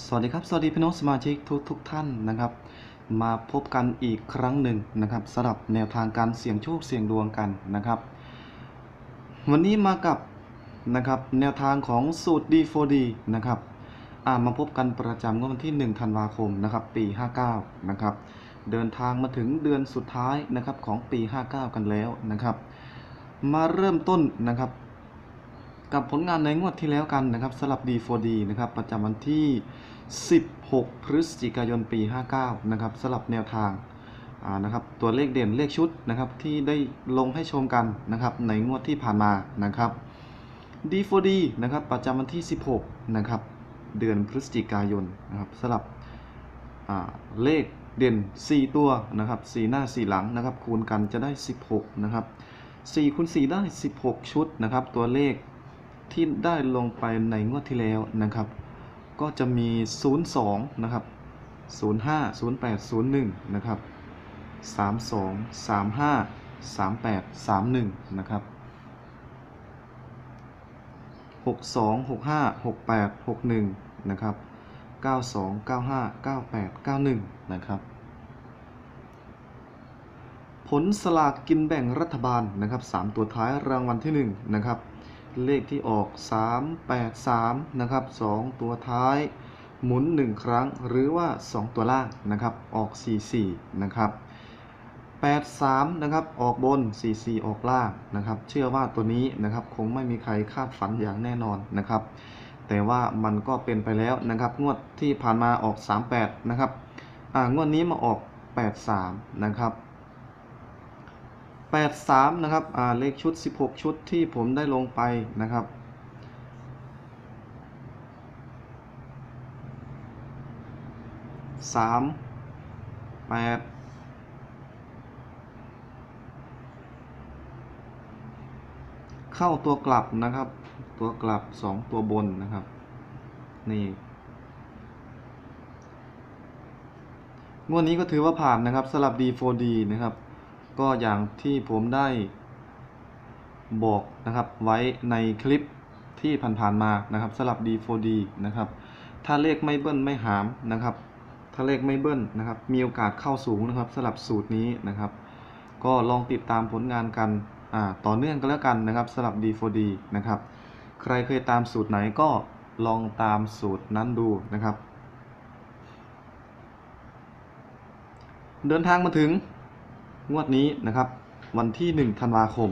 สวัสดีครับ สวัสดีพี่น้องสมาชิกทุกทุกท่านนะครับ มาพบกันอีกครั้งหนึ่งนะครับสำหรับแนวทางการเสี่ยงโชคเสี่ยงดวงกันนะครับ วันนี้มากับนะครับแนวทางของสูตร D4D นะครับมาพบกันประจำวดวันที่ 1 ธันวาคมนะครับปี 59 นะครับ เดินทางมาถึงเดือนสุดท้ายนะครับของปี 59 กันแล้วนะครับ มาเริ่มต้นนะครับ กับผลงานในงวดที่แล้วกันนะครับสำหรับ D4D นะครับประจำวันที่ 16 พฤศจิกายนปี 59 นะครับสำหรับแนวทางนะครับตัวเลขเด่นเลขชุดนะครับที่ได้ลงให้ชมกันนะครับในงวดที่ผ่านมานะครับ D4D นะครับประจำวันที่ 16 นะครับเดือนพฤศจิกายนนะครับสำหรับเลขเด่น 4 ตัวนะครับ4หน้า 4 หลังนะครับคูณกันจะได้ 16 นะครับ4คูณ4ได้ 16 ชุดนะครับตัวเลข ที่ได้ลงไปในงวดที่แล้วนะครับ ก็จะมี 02 นะครับ 05 08 01 นะครับ 32 35 38 31 นะครับ 62 65 68 61 นะครับ 92 95 98 91 นะครับผลสลากกินแบ่งรัฐบาลนะครับ 3 ตัวท้ายรางวัลที่ 1 นะครับ เลขที่ออก 383 นะครับ 2 ตัวท้ายหมุน 1 ครั้งหรือว่า 2 ตัวล่างนะครับ ออก 44 นะครับ 83 นะครับ ออกบน 44 ออกล่างนะครับ เชื่อว่าตัวนี้นะครับคงไม่มีใครคาดฝันอย่างแน่นอนนะครับ แต่ว่ามันก็เป็นไปแล้วนะครับ งวดที่ผ่านมาออก 38 นะครับ อ่างวดนี้มาออก 83 นะครับ 83 นะครับเลขชุด 16 ชุดที่ผมได้ลงไปนะครับ สามแปดเข้าตัวกลับนะครับ ตัวกลับสองตัวบนนะครับ นี่งวดนี้ก็ถือว่าผ่านนะครับสลับ D4D นะครับ ก็อย่างที่ผมได้บอกนะครับไว้ในคลิปที่ผ่านๆมานะครับสลับ D4D นะครับ ถ้าเลขไม่เบิ้ลไม่หามนะครับ ถ้าเลขไม่เบิ้ลนะครับ มีโอกาสเข้าสูงนะครับสลับสูตรนี้นะครับ ก็ลองติดตามผลงานกันอ่าต่อเนื่องกันแล้วกันนะครับสลับ D4D นะครับ ใครเคยตามสูตรไหนก็ลองตามสูตรนั้นดูนะครับ เดินทางมาถึง งวดนี้นะครับ วันที่1ธันวาคม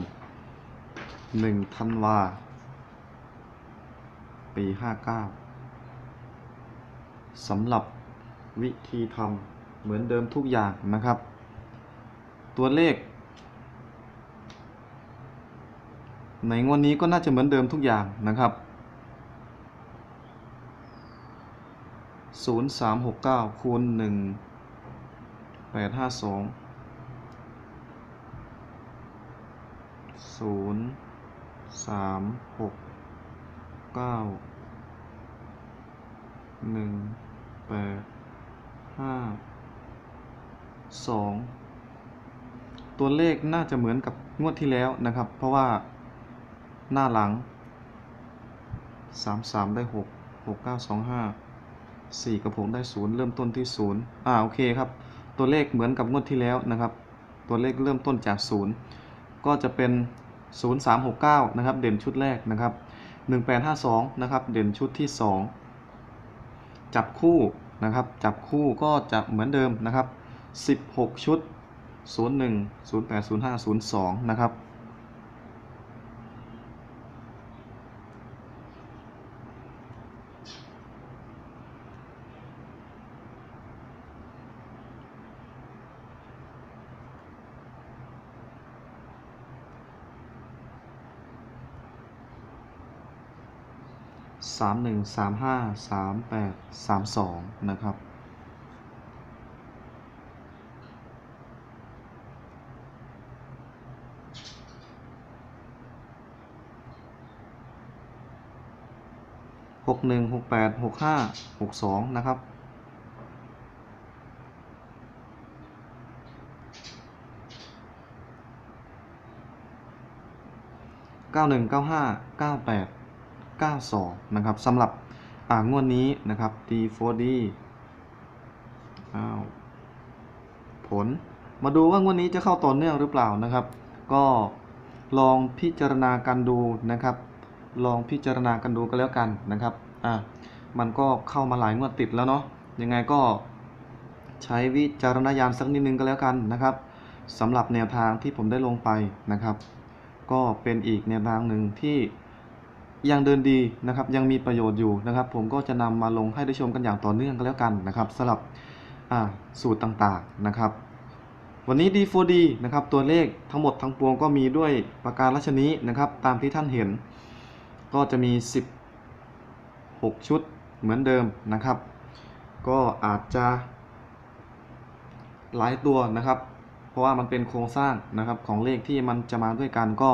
1ธันวา ปี59สำหรับวิธีทำเหมือนเดิมทุกอย่างนะครับ ตัวเลข ในงวดนี้ก็น่าจะเหมือนเดิมทุกอย่างนะครับ0369คูณ1 852 0 3 6 9 1 8 5 2ตัวเลขน่าจะเหมือนกับงวดที่แล้วนะครับ เพราะว่าหน้าหลัง3 3ได้6 6 9 2 5 4กับ6ได้0เริ่มต้นที่0อ่าโอเคครับ ตัวเลขเหมือนกับงวดที่แล้วนะครับ ตัวเลขเริ่มต้นจาก0ก็จะเป็น 0369 นะครับ เด่นชุดแรกนะครับ 1852 นะครับ เด่นชุดที่ 2 จับคู่นะครับ จับคู่ก็จะเหมือนเดิมนะครับ 16 ชุด 01 08 05 02 นะครับ สามหนึ่งสามห้าสามแปดสามสองนะครับ หกหนึ่งหกแปดหกห้าหกสองนะครับ91 95 98 92 นะครับสำหรับอ่างวดนี้นะครับ D4D อ้าวผล มาดูว่างวดนี้จะเข้าต่อเนื่องหรือเปล่านะครับ ก็ลองพิจารณากันดูนะครับ ลองพิจารณากันดูก็แล้วกันนะครับอะมันก็เข้ามาหลายงวดติดแล้วเนาะยังไงก็ใช้วิจารณญาณสักนิดนึงก็แล้วกันนะครับสำหรับแนวทางที่ผมได้ลงไปนะครับ ก็เป็นอีกแนวทางหนึ่งที่ ยังเดินดีนะครับยังมีประโยชน์อยู่นะครับ ผมก็จะนำมาลงให้ได้ชมกันอย่างต่อเนื่องก็แล้วกันนะครับสำหรับสูตรต่างๆนะครับ วันนี้ D4D นะครับตัวเลขทั้งหมดทั้งปวงก็มีด้วยประการราชนี้นะครับ ตามที่ท่านเห็น ก็จะมี 16 ชุดเหมือนเดิมนะครับ ก็อาจจะหลายตัวนะครับ เพราะว่ามันเป็นโครงสร้างนะครับของเลขที่มันจะมาด้วยกันก็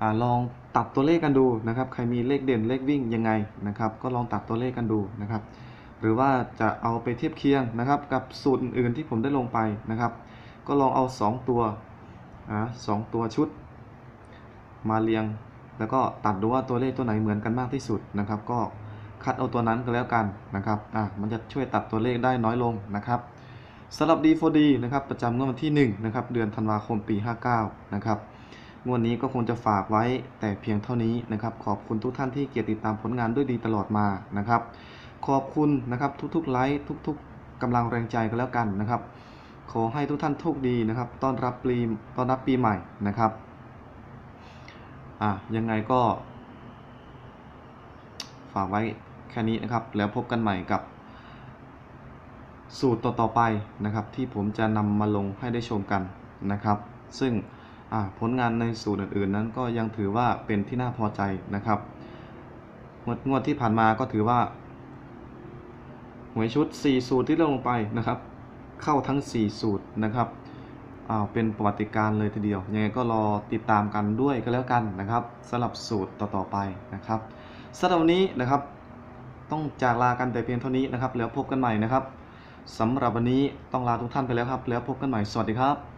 อลอง ตัดตัวเลขกันดูนะครับ ใครมีเลขเด่นเลขวิ่งยังไงนะครับ ก็ลองตัดตัวเลขกันดูนะครับ หรือว่าจะเอาไปเทียบเคียงนะครับ กับสูตรอื่นๆที่ผมได้ลงไปนะครับ ก็ลองเอา 2 ตัวอ่าสองตัวชุด มาเรียง แล้วก็ตัดดูว่าตัวเลขตัวไหนเหมือนกันมากที่สุดนะครับ ก็คัดเอาตัวนั้นก็แล้วกันนะครับอะมันจะช่วยตัดตัวเลขได้น้อยลงนะครับสำหรับ D4D นะครับประจำงวดวันที่1นะครับเดือนธันวาคมปี 59นะครับ งวดนี้ก็คงจะฝากไว้แต่เพียงเท่านี้นะครับ ขอบคุณทุกท่านที่เกียรติติดตามผลงานด้วยดีตลอดมานะครับ ขอบคุณนะครับทุกๆไลค์ทุกๆกำลังแรงใจกันแล้วกันนะครับ ขอให้ทุกท่านโชคดีนะครับ ต้อนรับปีต้อนรับปีใหม่นะครับอะยังไงก็ ฝากไว้แค่นี้นะครับ แล้วพบกันใหม่กับสูตรต่อๆไปนะครับ ที่ผมจะนำมาลงให้ได้ชมกันนะครับ ซึ่ง ผลงานในสูตรอื่นๆ นั้นก็ยังถือว่าเป็นที่น่าพอใจนะครับงวดงวดที่ผ่านมาก็ถือว่าหวยชุด 4 สูตรที่เราลงไปนะครับ เข้าทั้ง 4 สูตรนะครับอ่าเป็นประวัติการเลยทีเดียวยังไงก็รอติดตามกันด้วยก็แล้วกันนะครับสำหรับสูตรต่อๆไปนะครับสำหรับวันนี้นะครับ ต้องจากลากันแต่เพียงเท่านี้นะครับ แล้วพบกันใหม่นะครับสำหรับวันนี้ต้องลาทุกท่านไปแล้วครับ แล้วพบกันใหม่สวัสดีครับ